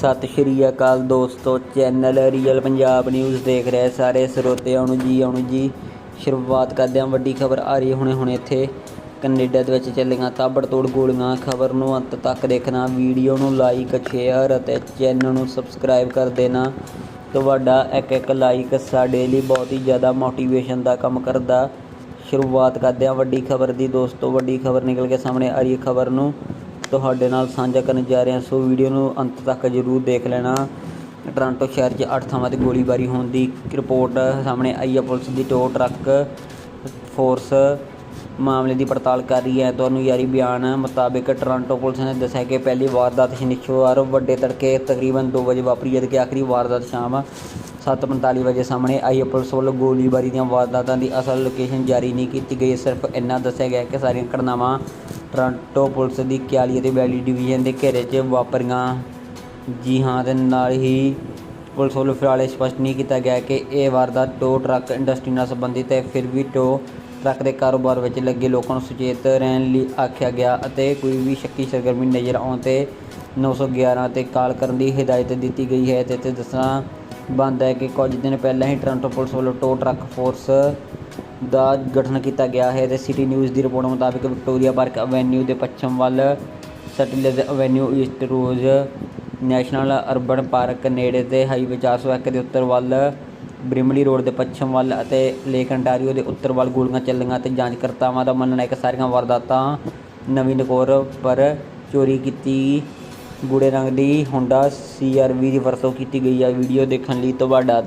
ਸਤਿ ਸ਼੍ਰੀ ਅਕਾਲ ਦੋਸਤੋ channel real Punjab news ਦੇਖ ਰਹੇ ਸਾਰੇ ਸਰੋਤਿਆਂ ਨੂੰ ਜੀ ਆਉਣ ਜੀ। ਸ਼ੁਰੂਆਤ ਕਰਦੇ ਹਾਂ, ਵੱਡੀ ਖਬਰ ਆ ਰਹੀ ਹੁਣੇ ਹੁਣੇ ਇੱਥੇ। ਕੈਨੇਡਾ ਦੇ ਵਿੱਚ ਚੱਲੀਆਂ ਤਾਬੜਤੋੜ ਗੋਲੀਆਂ। ਖਬਰ ਨੂੰ ਅੰਤ ਤੱਕ ਦੇਖਣਾ, ਵੀਡੀਓ ਨੂੰ ਲਾਈਕ ਸ਼ੇਅਰ ਅਤੇ ਚੈਨਲ ਨੂੰ ਸਬਸਕ੍ਰਾਈਬ ਕਰ ਦੇਣਾ। ਤੁਹਾਡਾ ਇੱਕ ਇੱਕ ਲਾਈਕ ਸਾਡੇ ਲਈ ਬਹੁਤ ਹੀ ਜ਼ਿਆਦਾ ਮੋਟੀਵੇਸ਼ਨ ਦਾ ਕੰਮ ਕਰਦਾ। ਸ਼ੁਰੂਆਤ ਕਰਦੇ ਹਾਂ ਵੱਡੀ ਖਬਰ ਦੀ। ਦੋਸਤੋ, ਵੱਡੀ ਖਬਰ ਨਿਕਲ ਕੇ ਸਾਹਮਣੇ ਆ ਰਹੀ ਹੈ ਖਬਰ ਨੂੰ। ਤੁਹਾਡੇ ਨਾਲ ਸਾਂਝਾ ਕਰਨ ਜਾ ਰਹੇ ਹਾਂ ਸੋ ਵੀਡੀਓ ਨੂੰ ਅੰਤ ਤੱਕ ਜ਼ਰੂਰ ਦੇਖ ਲੈਣਾ। ਟੋਰਾਂਟੋ ਸ਼ਹਿਰ 'ਚ ਅੱਠ ਥਾਵਾਂ ਤੇ ਗੋਲੀਬਾਰੀ ਹੋਣ ਦੀ ਰਿਪੋਰਟ ਸਾਹਮਣੇ ਆਈ ਹੈ ਪੁਲਿਸ ਦੀ। ਟੋ ਟਰੱਕ ਫੋਰਸ ਮਾਮਲੇ ਦੀ ਪੜਤਾਲ ਕਰ ਰਹੀ ਹੈ। ਤੁਹਾਨੂੰ ਯਾਰੀ ਬਿਆਨ ਮੁਤਾਬਿਕ ਟੋਰਾਂਟੋ ਪੁਲਿਸ ਨੇ ਦੱਸਿਆ ਕਿ ਪਹਿਲੀ ਵਾਰਦਾਤ ਸ਼ਨੀਚਰਵਾਰ ਵੱਡੇ ਤੜਕੇ ਤਕਰੀਬਨ 2 ਵਜੇ ਵਾਪਰੀ ਜਦ ਕਿ ਆਖਰੀ ਵਾਰਦਾਤ ਸ਼ਾਮ 7:45 ਵਜੇ ਸਾਹਮਣੇ ਆਈ ਪੁਲਿਸ ਵੱਲੋਂ ਗੋਲੀਬਾਰੀ ਦੀਆਂ ਵਾਰਦਾਤਾਂ ਦੀ ਅਸਲ ਲੋਕੇਸ਼ਨ ਜਾਰੀ ਨਹੀਂ ਕੀਤੀ ਗਈ। ਸਿਰਫ ਇੰਨਾ ਦੱਸਿਆ ਗਿਆ ਕਿ ਸਾਰੀਆਂ ਘਟਨਾਵਾਂ ਟੋਰਾਂਟੋ ਪੁਲਿਸ ਦੀ 41 ਅਤੇ 42 ਡਿਵੀਜ਼ਨ ਦੇ ਘੇਰੇ 'ਚ ਵਾਪਰੀਆਂ। ਜੀ ਹਾਂ ਦੇ ਨਾਲ ਹੀ ਪੁਲਿਸ ਵੱਲੋਂ ਫਿਲਹਾਲ ਇਹ ਸਪਸ਼ਟ ਨਹੀਂ ਕੀਤਾ ਗਿਆ ਕਿ ਇਹ ਵਾਰਦਾਤ ਟੋ ਟਰੱਕ ਇੰਡਸਟਰੀ ਨਾਲ ਸੰਬੰਧਿਤ ਹੈ। ਫਿਰ ਵੀ ਟੋ ਟਰੱਕ ਦੇ ਕਾਰੋਬਾਰ ਵਿੱਚ ਲੱਗੇ ਲੋਕਾਂ ਨੂੰ ਸੁਚੇਤ ਰਹਿਣ ਲਈ ਆਖਿਆ ਗਿਆ ਅਤੇ ਕੋਈ ਵੀ ਸ਼ੱਕੀ ਸਰਗਰਮੀ ਨਜ਼ਰ ਆਉਣ ਤੇ 911 ਤੇ ਕਾਲ ਕਰਨ ਦੀ ਹਦਾਇਤ ਦਿੱਤੀ ਗਈ ਹੈ। ਤੇ ਇੱਥੇ ਦੱਸਣਾ ਬੰਦ ਹੈ ਕਿ ਕੁਝ ਦਿਨ ਪਹਿਲਾਂ ਹੀ ਟੋਰਾਂਟੋ ਪੁਲਿਸ ਵੱਲੋਂ ਟੋ ਟਰੱਕ ਫੋਰਸ ਦਾ ਗਠਨ ਕੀਤਾ ਗਿਆ ਹੈ ਅਤੇ ਸਿਟੀ ਨਿਊਜ਼ ਦੀ ਰਿਪੋਰਟ ਮੁਤਾਬਕ ਵਿਕਟੋਰੀਆ ਪਾਰਕ ਐਵੇਨਿਊ ਦੇ ਪੱਛਮ ਵੱਲ Steeles avenue east Rouge national urban park ਨੇੜੇ ਤੇ ਹਾਈਵੇ 401 ਦੇ ਉੱਤਰ ਵੱਲ ਬ੍ਰਿਮਲੀ ਰੋਡ ਦੇ ਪੱਛਮ ਵੱਲ ਅਤੇ ਲੇਕ ਅੰਟਾਰੀਓ ਦੇ ਉੱਤਰ ਵੱਲ ਗੋਲੀਆਂ ਚੱਲੀਆਂ ਤੇ ਜਾਂਚਕਰਤਾਵਾਂ ਦਾ ਮੰਨਣਾ ਹੈ ਕਿ ਸਾਰੀਆਂ ਵਾਰਦਾਤਾਂ ਨਵੀਂ ਨਕੋਰ ਪਰ ਚੋਰੀ ਕੀਤੀ ਗੂੜੇ ਰੰਗ ਦੀ ਹੋਂਡਾ ਸੀਆਰਵੀ ਦੀ ਵਰਤੋਂ ਕੀਤੀ ਗਈ ਹੈ। ਵੀਡੀਓ ਦੇਖਣ ਲਈ ਤੁਹਾਡਾ ਧੰਨ